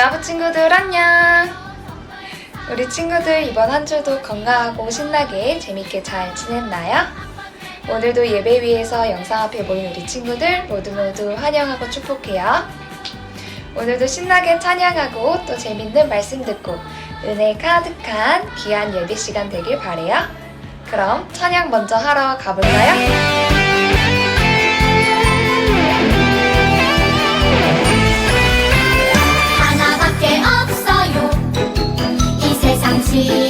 유아부 친구들 안녕! 우리 친구들 이번 한 주도 건강하고 신나게 재밌게 잘 지냈나요? 오늘도 예배 위에서 영상 앞에 모인 우리 친구들 모두 모두 환영하고 축복해요. 오늘도 신나게 찬양하고 또 재밌는 말씀 듣고 은혜 가득한 귀한 예배 시간 되길 바래요. 그럼 찬양 먼저 하러 가볼까요? 이세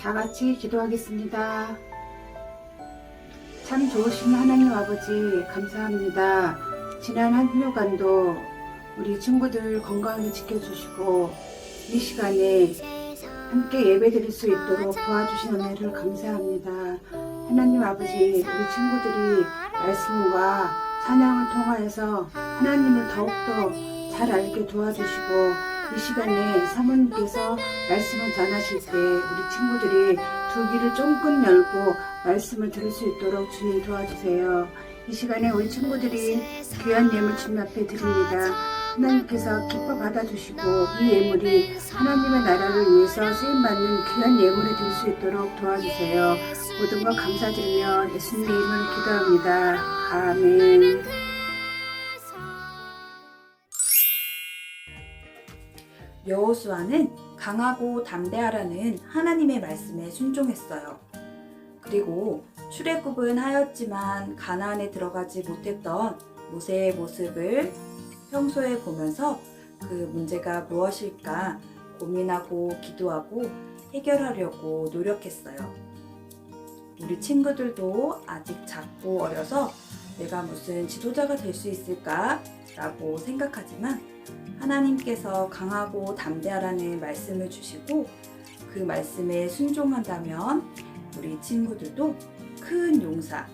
다 같이 기도하겠습니다. 참 좋으신 하나님 아버지 감사합니다. 지난 한 주간도 우리 친구들 건강히 지켜주시고 이 시간에 함께 예배 드릴 수 있도록 도와주신 은혜를 감사합니다. 하나님 아버지 우리 친구들이 말씀과 찬양을 통하여서 하나님을 더욱더 잘 알게 도와주시고 이 시간에 사모님께서 말씀을 전하실 때 우리 친구들이 두 귀를 쫑긋 열고 말씀을 들을 수 있도록 주님 도와주세요. 이 시간에 우리 친구들이 귀한 예물 주님 앞에 드립니다. 하나님께서 기뻐 받아주시고 이 예물이 하나님의 나라를 위해서 쓰임받는 귀한 예물이 될 수 있도록 도와주세요. 모든 것 감사드리며 예수님의 이름을 기도합니다. 아멘. 여호수아는 강하고 담대하라는 하나님의 말씀에 순종했어요. 그리고 출애굽은 하였지만 가나안에 들어가지 못했던 모세의 모습을 평소에 보면서 그 문제가 무엇일까 고민하고 기도하고 해결하려고 노력했어요. 우리 친구들도 아직 작고 어려서 내가 무슨 지도자가 될 수 있을까? 라고 생각하지만 하나님께서 강하고 담대하라는 말씀을 주시고 그 말씀에 순종한다면 우리 친구들도 큰 용사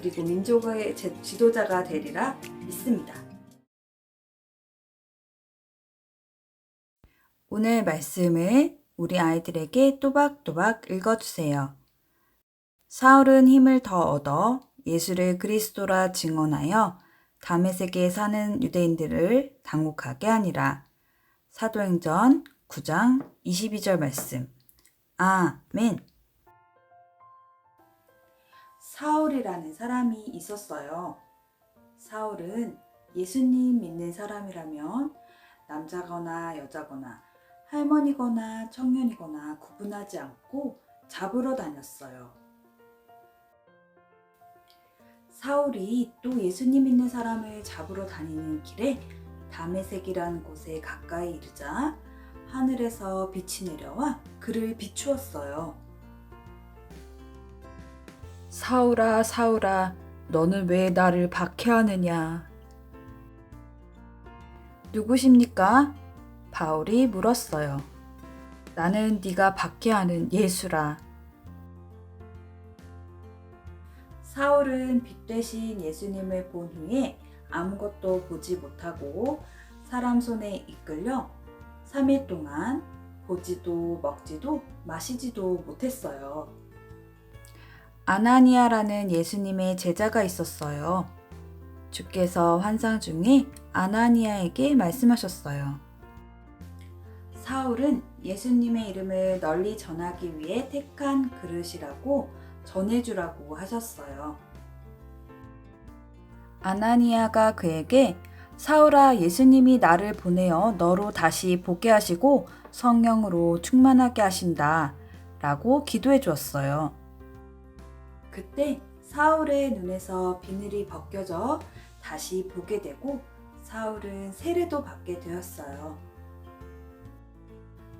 그리고 민족의 제- 지도자가 되리라 믿습니다. 오늘 말씀을 우리 아이들에게 또박또박 읽어주세요. 사울은 힘을 더 얻어 예수를 그리스도라 증언하여 다메섹에 사는 유대인들을 당혹하게 하니라. 사도행전 9장 22절 말씀. 아멘. 사울이라는 사람이 있었어요. 사울은 예수님 믿는 사람이라면 남자거나 여자거나 할머니거나 청년이거나 구분하지 않고 잡으러 다녔어요. 사울이 또 예수님 믿는 사람을 잡으러 다니는 길에 다메섹이라는 곳에 가까이 이르자 하늘에서 빛이 내려와 그를 비추었어요. 사울아, 사울아, 너는 왜 나를 박해하느냐? 누구십니까? 바울이 물었어요. 나는 네가 박해하는 예수라. 사울은 빛 대신 예수님을 본 후에 아무것도 보지 못하고 사람 손에 이끌려 3일 동안 보지도 먹지도 마시지도 못했어요. 아나니아라는 예수님의 제자가 있었어요. 주께서 환상 중에 아나니아에게 말씀하셨어요. 사울은 예수님의 이름을 널리 전하기 위해 택한 그릇이라고 전해주라고 하셨어요. 아나니아가 그에게 사울아 예수님이 나를 보내어 너로 다시 보게 하시고 성령으로 충만하게 하신다 라고 기도해 주었어요. 그때 사울의 눈에서 비늘이 벗겨져 다시 보게 되고 사울은 세례도 받게 되었어요.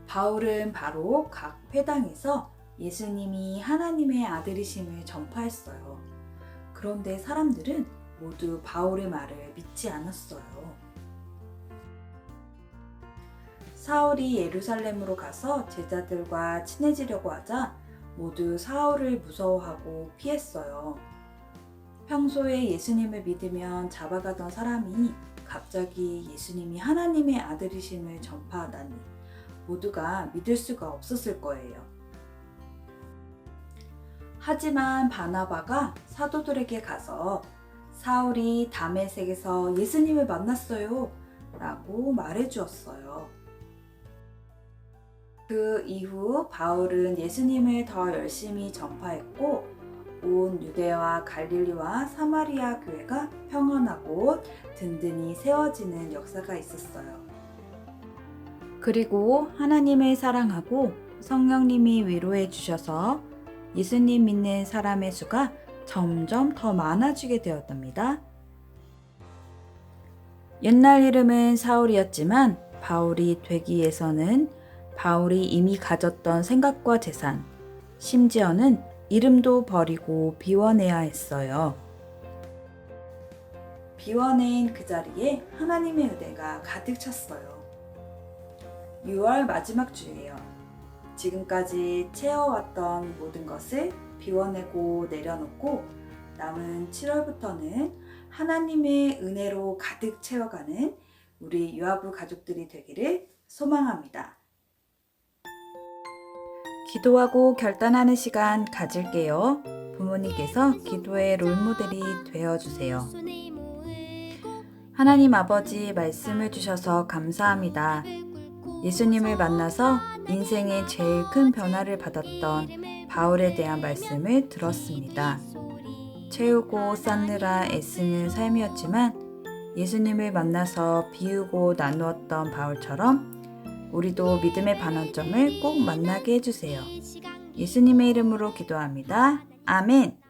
바울은 바로 각 회당에서 예수님이 하나님의 아들이심을 전파했어요. 그런데 사람들은 모두 바울의 말을 믿지 않았어요. 사울이 예루살렘으로 가서 제자들과 친해지려고 하자 모두 사울을 무서워하고 피했어요. 평소에 예수님을 믿으면 잡아가던 사람이 갑자기 예수님이 하나님의 아들이심을 전파하다니 모두가 믿을 수가 없었을 거예요. 하지만 바나바가 사도들에게 가서 사울이 다메섹에서 예수님을 만났어요. 라고 말해 주었어요. 그 이후 바울은 예수님을 더 열심히 전파했고 온 유대와 갈릴리와 사마리아 교회가 평안하고 든든히 세워지는 역사가 있었어요. 그리고 하나님을 사랑하고 성령님이 위로해 주셔서 예수님 믿는 사람의 수가 점점 더 많아지게 되었답니다. 옛날 이름은 사울이었지만 바울이 되기 위해서는 바울이 이미 가졌던 생각과 재산, 심지어는 이름도 버리고 비워내야 했어요. 비워낸 그 자리에 하나님의 은혜가 가득 찼어요. 6월 마지막 주예요. 지금까지 채워왔던 모든 것을 비워내고 내려놓고 남은 7월부터는 하나님의 은혜로 가득 채워가는 우리 유아부 가족들이 되기를 소망합니다. 기도하고 결단하는 시간 가질게요. 부모님께서 기도의 롤모델이 되어주세요. 하나님 아버지 말씀을 주셔서 감사합니다. 예수님을 만나서 인생의 제일 큰 변화를 받았던 바울에 대한 말씀을 들었습니다. 채우고 쌓느라 애쓰는 삶이었지만 예수님을 만나서 비우고 나누었던 바울처럼 우리도 믿음의 반환점을 꼭 만나게 해주세요. 예수님의 이름으로 기도합니다. 아멘.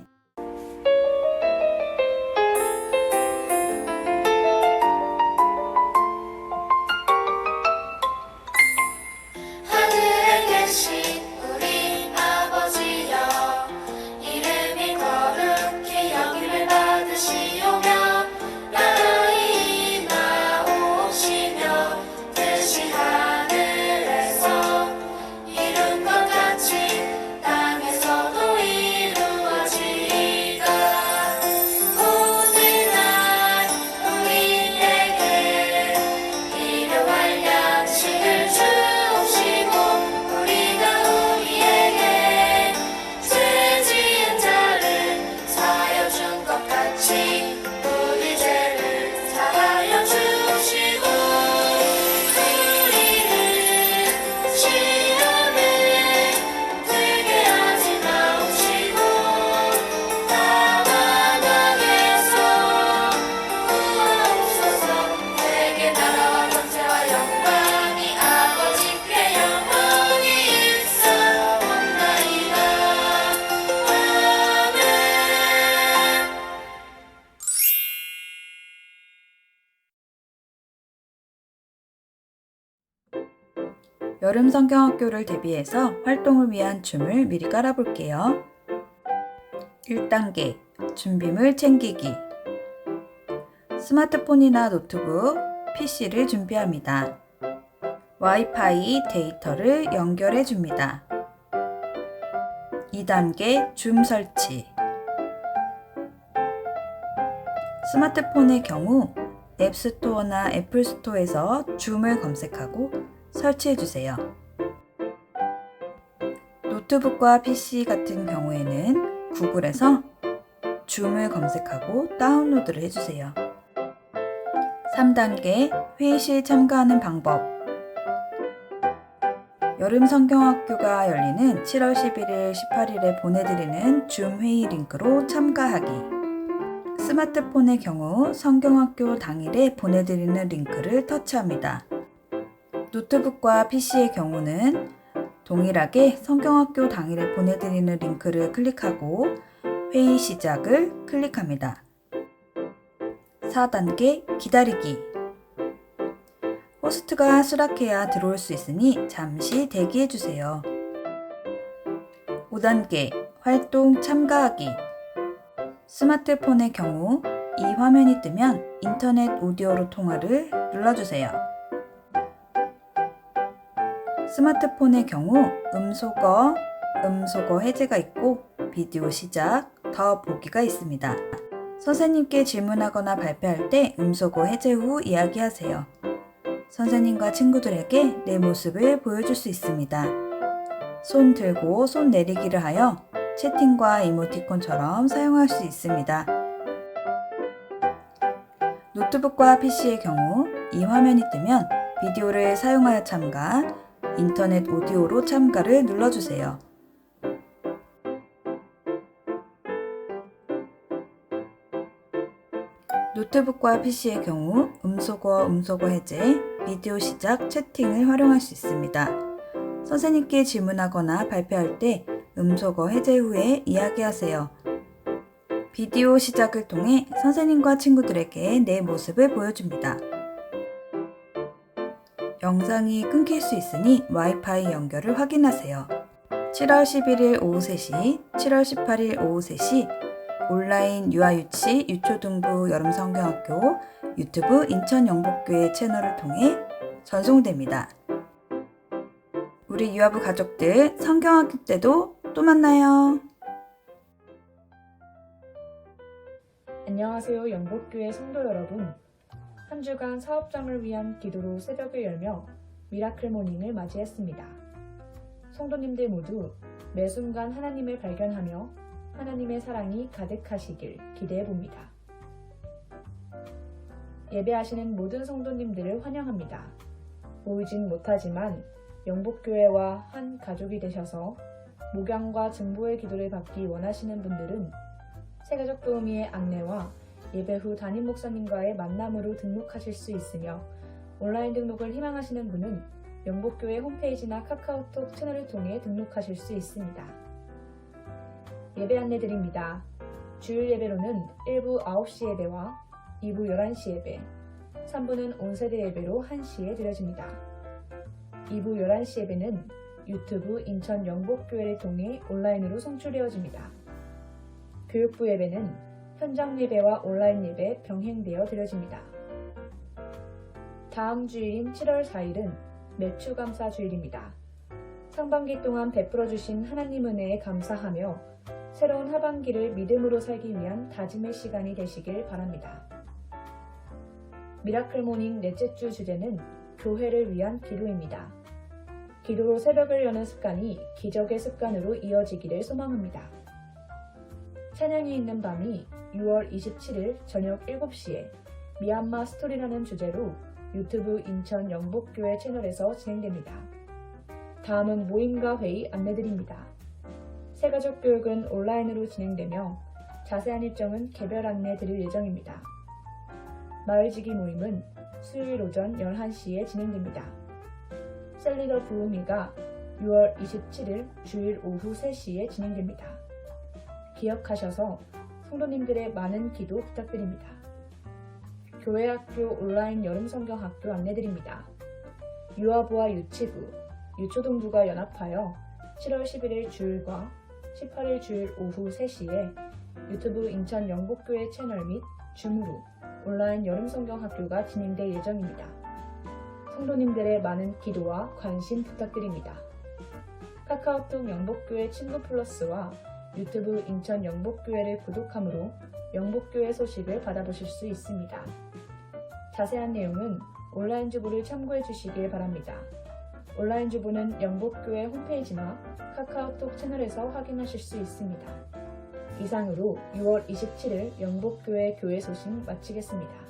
여름 성경학교를 대비해서 활동을 위한 춤을 미리 깔아볼게요. 1단계 준비물 챙기기 스마트폰이나 노트북, PC를 준비합니다. 와이파이 데이터를 연결해 줍니다. 2단계 줌 설치 스마트폰의 경우 앱스토어나 애플스토어에서 줌을 검색하고 설치해 주세요. 노트북과 PC 같은 경우에는 구글에서 줌을 검색하고 다운로드를 해주세요. 3단계 회의실 참가하는 방법 여름 성경학교가 열리는 7월 11일, 18일에 보내드리는 줌 회의 링크로 참가하기 스마트폰의 경우 성경학교 당일에 보내드리는 링크를 터치합니다. 노트북과 PC의 경우는 동일하게 성경학교 당일에 보내드리는 링크를 클릭하고 회의 시작을 클릭합니다. 4단계 기다리기 호스트가 수락해야 들어올 수 있으니 잠시 대기해주세요. 5단계 활동 참가하기 스마트폰의 경우 이 화면이 뜨면 인터넷 오디오로 통화를 눌러주세요. 스마트폰의 경우 음소거, 음소거 해제가 있고 비디오 시작, 더 보기가 있습니다. 선생님께 질문하거나 발표할 때 음소거 해제 후 이야기하세요. 선생님과 친구들에게 내 모습을 보여줄 수 있습니다. 손 들고 손 내리기를 하여 채팅과 이모티콘처럼 사용할 수 있습니다. 노트북과 PC의 경우 이 화면이 뜨면 비디오를 사용하여 참가, 인터넷 오디오로 참가를 눌러주세요. 노트북과 PC의 경우 음소거, 음소거 해제, 비디오 시작, 채팅을 활용할 수 있습니다. 선생님께 질문하거나 발표할 때 음소거 해제 후에 이야기하세요. 비디오 시작을 통해 선생님과 친구들에게 내 모습을 보여줍니다. 영상이 끊길 수 있으니 와이파이 연결을 확인하세요. 7월 11일 오후 3시, 7월 18일 오후 3시 온라인 유아유치 유초등부 여름성경학교 유튜브 인천영복교회 채널을 통해 전송됩니다. 우리 유아부 가족들 성경학교 때도 또 만나요. 안녕하세요. 영복교회 성도 여러분. 한 주간 사업장을 위한 기도로 새벽을 열며 미라클 모닝을 맞이했습니다. 성도님들 모두 매 순간 하나님을 발견하며 하나님의 사랑이 가득하시길 기대해 봅니다. 예배하시는 모든 성도님들을 환영합니다. 보이진 못하지만 영복교회와 한 가족이 되셔서 목양과 증보의 기도를 받기 원하시는 분들은 세계적 도우미의 안내와 예배 후 담임 목사님과의 만남으로 등록하실 수 있으며 온라인 등록을 희망하시는 분은 영복교회 홈페이지나 카카오톡 채널을 통해 등록하실 수 있습니다. 예배 안내 드립니다. 주일 예배로는 1부 9시 예배와 2부 11시 예배, 3부는 온세대 예배로 1시에 드려집니다. 2부 11시 예배는 유튜브 인천 영복교회를 통해 온라인으로 송출되어집니다. 교육부 예배는 현장 예배와 온라인 예배 병행되어 드려집니다. 다음 주일인 7월 4일은 매추 감사 주일입니다. 상반기 동안 베풀어 주신 하나님 은혜에 감사하며 새로운 하반기를 믿음으로 살기 위한 다짐의 시간이 되시길 바랍니다. 미라클 모닝 넷째 주 주제는 교회를 위한 기도입니다. 기도로 새벽을 여는 습관이 기적의 습관으로 이어지기를 소망합니다. 찬양이 있는 밤이 6월 27일 저녁 7시에 미얀마 스토리라는 주제로 유튜브 인천 영복교회 채널에서 진행됩니다. 다음은 모임과 회의 안내드립니다. 새가족 교육은 온라인으로 진행되며 자세한 일정은 개별 안내 드릴 예정입니다. 마을지기 모임은 수요일 오전 11시에 진행됩니다. 셀리더 부흥회가 6월 27일 주일 오후 3시에 진행됩니다. 기억하셔서 성도님들의 많은 기도 부탁드립니다. 교회학교 온라인 여름성경학교 안내드립니다. 유아부와 유치부, 유초등부가 연합하여 7월 11일 주일과 18일 주일 오후 3시에 유튜브 인천 영복교회 채널 및 줌으로 온라인 여름성경학교가 진행될 예정입니다. 성도님들의 많은 기도와 관심 부탁드립니다. 카카오톡 영복교회 친구 플러스와 유튜브 인천 영복교회를 구독함으로 영복교회 소식을 받아보실 수 있습니다. 자세한 내용은 온라인 주보를 참고해 주시길 바랍니다. 온라인 주보는 영복교회 홈페이지나 카카오톡 채널에서 확인하실 수 있습니다. 이상으로 6월 27일 영복교회 교회 소식 마치겠습니다.